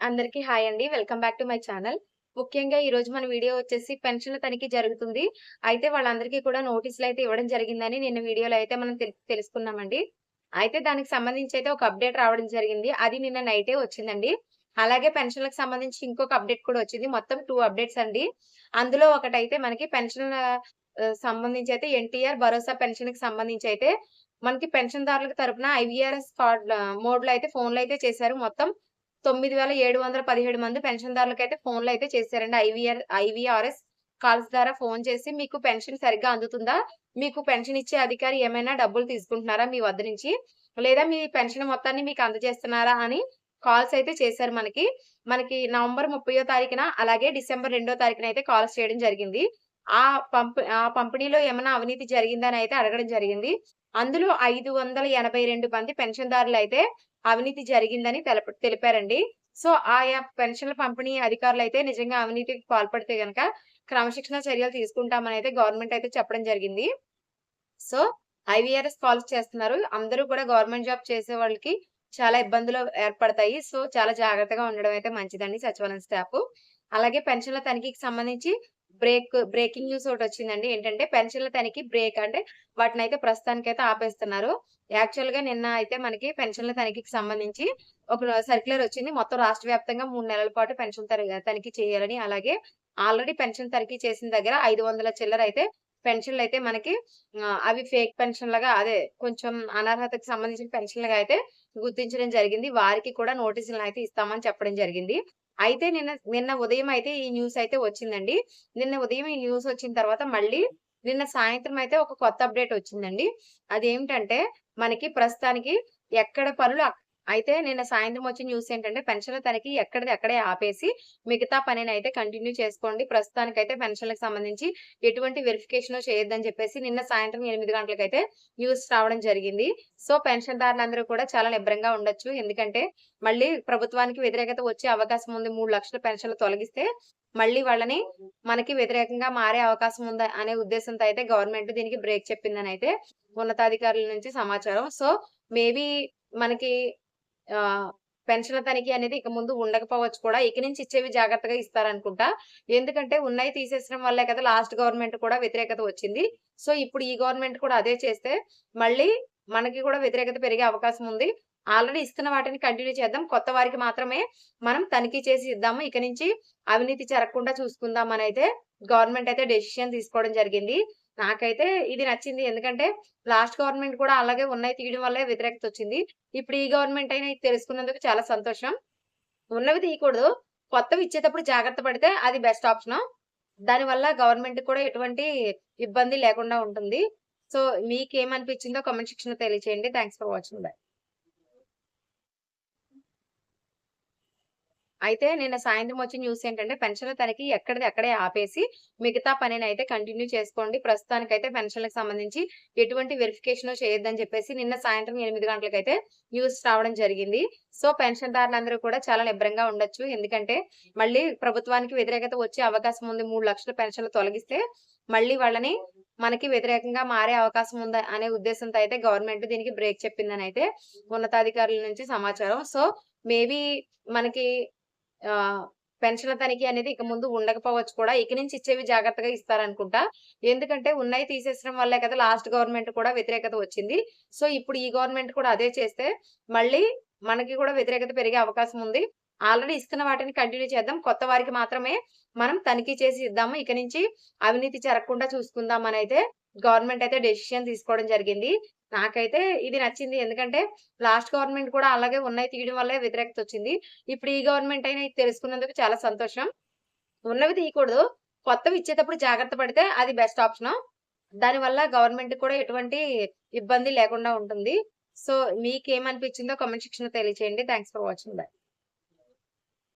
అందరికీ హాయ్ అండి. Welcome back to my channel. ముఖ్యంగా ఈ రోజు మన వీడియో వచ్చేసి పెన్షన్‌ల తనిఖీ జరుగుతుంది. అయితే వాళ్ళందరికీ కూడా నోటీసులు అయితే ఇవ్వడం జరిగిందని నిన్న వీడియోలో అయితే మనం తెలుసుకున్నామండి. అయితే దానికి సంబంధించి అయితే ఒక అప్డేట్ రావడం జరిగింది. అది నిన్న నైటే వచ్చిందండి. అలాగే పెన్షన్‌లకు సంబంధించి ఇంకొక అప్డేట్ కూడా వచ్చింది. మొత్తం టూ అప్డేట్స్ అండి. అందులో ఒకటైతే మనకి పెన్షన్ సంబంధించి అయితే ఎన్టీఆర్ భరోసా పెన్షన్‌కి సంబంధించి అయితే మనకి పెన్షన్‌దారుల తరపున ఐవీఆర్ఎస్ కార్డ్ మోడ్‌లో అయితే ఫోన్‌లో అయితే చేశారు. మొత్తం 9717 మంది పెన్షన్‌దారులకైతే ఫోన్‌లో అయితే చేశారండి. ఐవీఆర్ ఐవీఆర్ఎస్ కాల్స్ ద్వారా ఫోన్ చేసి మీకు పెన్షన్ సరిగ్గా అందుతుందా? మీకు పెన్షన్ ఇచ్చే అధికారి ఏమైనా డబ్బులు తీసుకుంటున్నారా మీ వద్ద నుంచి? లేదా మీ పెన్షన్ మొత్తాన్ని మీకు అందజేస్తున్నారా? అని కాల్స్ అయితే చేశారు మనకి. మనకి నవంబర్ 30వ తారీఖున అలాగే డిసెంబర్ రెండో తారీఖున అయితే కాల్స్ చేయడం జరిగింది. ఆ పంప్ ఆ పంపిణీలో ఏమైనా అవినీతి జరిగిందని అయితే అడగడం జరిగింది. అందులో 582 మంది పెన్షన్‌దారులైతే అవినీతి జరిగిందని తెలప తెలిపారండి. సో, ఆయా పెన్షన్‌ల పంపిణీ అధికారులు అయితే నిజంగా అవినీతికి పాల్పడితే గనక క్రమశిక్షణ చర్యలు తీసుకుంటామని అయితే గవర్నమెంట్ అయితే చెప్పడం జరిగింది. సో, ఐవీఆర్ఎస్ కాల్స్ చేస్తున్నారు. అందరూ కూడా గవర్నమెంట్ జాబ్ చేసే వాళ్ళకి చాలా ఇబ్బందులు ఏర్పడతాయి. సో, చాలా జాగ్రత్తగా ఉండడం అయితే మంచిదండి సచివాలయం స్టాఫ్ అలాగే పెన్షన్‌ల తనిఖీకి సంబంధించి బ్రేక్ బ్రేకింగ్ న్యూస్ ఒకటి వచ్చిందండి ఏంటంటే పెన్షన్‌ల తనిఖీ బ్రేక్ అంటే వాటిని అయితే ప్రస్తుతానికైతే ఆపేస్తున్నారు. యాక్చువల్గా నిన్న అయితే మనకి పెన్షన్‌ల తనిఖీకి సంబంధించి ఒక సర్క్యులర్ వచ్చింది. మొత్తం రాష్ట్ర వ్యాప్తంగా మూడు నెలల పాటు పెన్షన్ తనిఖీ చేయాలని అలాగే ఆల్రెడీ పెన్షన్ తనిఖీ చేసిన దగ్గర 500 చిల్లర అయితే పెన్షన్లు అయితే మనకి అవి ఫేక్ పెన్షన్‌లుగా అదే కొంచెం అనర్హతకు సంబంధించిన పెన్షన్‌లుగా అయితే గుర్తించడం జరిగింది. వారికి కూడా నోటీసులనైతే ఇస్తామని చెప్పడం జరిగింది. అయితే నిన్న నిన్న ఉదయం అయితే ఈ న్యూస్ అయితే వచ్చిందండి. నిన్న ఉదయం ఈ న్యూస్ వచ్చిన తర్వాత మళ్ళీ నిన్న సాయంత్రం అయితే ఒక కొత్త అప్డేట్ వచ్చిందండి. అదేమిటంటే మనకి ప్రస్తుతానికి ఎక్కడ పనులు అయితే నిన్న సాయంత్రం వచ్చిన న్యూస్ ఏంటంటే పెన్షన్‌ల తనకి ఎక్కడిది అక్కడే ఆపేసి మిగతా పనినైతే కంటిన్యూ చేసుకోండి. ప్రస్తుతానికైతే పెన్షన్‌లకు సంబంధించి ఎటువంటి వెరిఫికేషన్ చేయొద్దని చెప్పేసి నిన్న సాయంత్రం ఎనిమిది గంటలకైతే న్యూస్ రావడం జరిగింది. సో, పెన్షన్‌దారులందరూ కూడా చాలా నిబ్రంగా ఉండొచ్చు. ఎందుకంటే మళ్ళీ ప్రభుత్వానికి వ్యతిరేకత వచ్చే అవకాశం ఉంది. మూడు లక్షల పెన్షన్లు తొలగిస్తే మళ్ళీ వాళ్ళని మనకి వ్యతిరేకంగా మారే అవకాశం ఉంది అనే ఉద్దేశంతో అయితే గవర్నమెంట్ దీనికి బ్రేక్ చెప్పిందని అయితే ఉన్నతాధికారుల నుంచి సమాచారం. సో, మేబీ మనకి పెన్షన్‌ల తనిఖీ అనేది ఇక ముందు ఉండకపోవచ్చు కూడా. ఇక నుంచి ఇచ్చేవి జాగ్రత్తగా ఇస్తారనుకుంటా. ఎందుకంటే ఉన్నాయి తీసేసడం వల్లే కదా లాస్ట్ గవర్నమెంట్ కూడా వ్యతిరేకత వచ్చింది. సో, ఇప్పుడు ఈ గవర్నమెంట్ కూడా అదే చేస్తే మళ్ళీ మనకి కూడా వ్యతిరేకత పెరిగే అవకాశం ఉంది. ఆల్రెడీ ఇస్తున్న వాటిని కంటిన్యూ చేద్దాం. కొత్త వారికి మాత్రమే మనం తనిఖీ చేసి ఇద్దాము. ఇక నుంచి అవినీతి జరగకుండా చూసుకుందాం అని అయితే గవర్నమెంట్ అయితే డెసిషన్ తీసుకోవడం జరిగింది. నాకైతే ఇది నచ్చింది. ఎందుకంటే లాస్ట్ గవర్నమెంట్ కూడా అలాగే ఉన్నాయి తీయడం వల్లే వ్యతిరేకత వచ్చింది. ఇప్పుడు ఈ గవర్నమెంట్ అయినా ఇది తెలుసుకున్నందుకు చాలా సంతోషం. ఉన్నవి తీయకూడదు. కొత్తవి ఇచ్చేటప్పుడు జాగ్రత్త పడితే అది బెస్ట్ ఆప్షన్ దానివల్ల గవర్నమెంట్ కూడా ఎటువంటి ఇబ్బంది లేకుండా ఉంటుంది. సో, మీకేమనిపించిందో కామెంట్ సెక్షన్‌లో తెలియచేయండి. Thanks for watching. బై. అయితే నిన్న సాయంత్రం వచ్చిన న్యూస్ ఏంటంటే పెన్షన్‌ల తనిఖీ ఎక్కడిది అక్కడే ఆపేసి మిగతా పనినైతే కంటిన్యూ చేసుకోండి. ప్రస్తుతానికి అయితే పెన్షన్‌లకు సంబంధించి ఎటువంటి వెరిఫికేషన్ చేయొద్దని చెప్పేసి నిన్న సాయంత్రం ఎనిమిది గంటలకైతే న్యూస్ రావడం జరిగింది. సో, పెన్షన్‌దారులందరూ కూడా చాలా నిబ్రంగా ఉండొచ్చు. ఎందుకంటే మళ్ళీ ప్రభుత్వానికి వ్యతిరేకత వచ్చే అవకాశం ఉంది. మూడు లక్షల పెన్షన్లు తొలగిస్తే మళ్ళీ వాళ్ళని మనకి వ్యతిరేకంగా మారే అవకాశం ఉంది అనే ఉద్దేశంతో అయితే గవర్నమెంట్ దీనికి బ్రేక్ చెప్పిందని అయితే ఉన్నతాధికారుల నుంచి సమాచారం. సో, మేబీ మనకి పెన్షన్‌ల తనిఖీ అనేది ఇక ముందు ఉండకపోవచ్చు కూడా. ఇక నుంచి ఇచ్చేవి జాగ్రత్తగా ఇస్తారనుకుంటా. ఎందుకంటే ఉన్నాయి తీసేసడం వల్లే కదా లాస్ట్ గవర్నమెంట్ కూడా వ్యతిరేకత వచ్చింది. సో, ఇప్పుడు ఈ గవర్నమెంట్ కూడా అదే చేస్తే మళ్ళీ మనకి కూడా వ్యతిరేకత పెరిగే అవకాశం ఉంది. ఆల్రెడీ ఇస్తున్న వాటిని కంటిన్యూ చేద్దాం. కొత్త వారికి మాత్రమే మనం తనిఖీ చేసి ఇద్దాము. ఇక నుంచి అవినీతి జరగకుండా చూసుకుందామనైతే గవర్నమెంట్ అయితే డెసిషన్ తీసుకోవడం జరిగింది. నాకైతే ఇది నచ్చింది. ఎందుకంటే లాస్ట్ గవర్నమెంట్ కూడా అలాగే ఉన్నాయి తీయడం వల్లే వ్యతిరేకత వచ్చింది. ఇప్పుడు ఈ గవర్నమెంట్ అయినా తెలుసుకున్నందుకు చాలా సంతోషం. ఉన్నవి తీయకూడదు. కొత్తవి ఇచ్చేటప్పుడు జాగ్రత్త పడితే అది బెస్ట్ ఆప్షన్ దానివల్ల గవర్నమెంట్ కూడా ఎటువంటి ఇబ్బంది లేకుండా ఉంటుంది. సో, మీకేమనిపించిందో కామెంట్ శిక్షణ తెలియచేయండి. Thanks for watching. బై.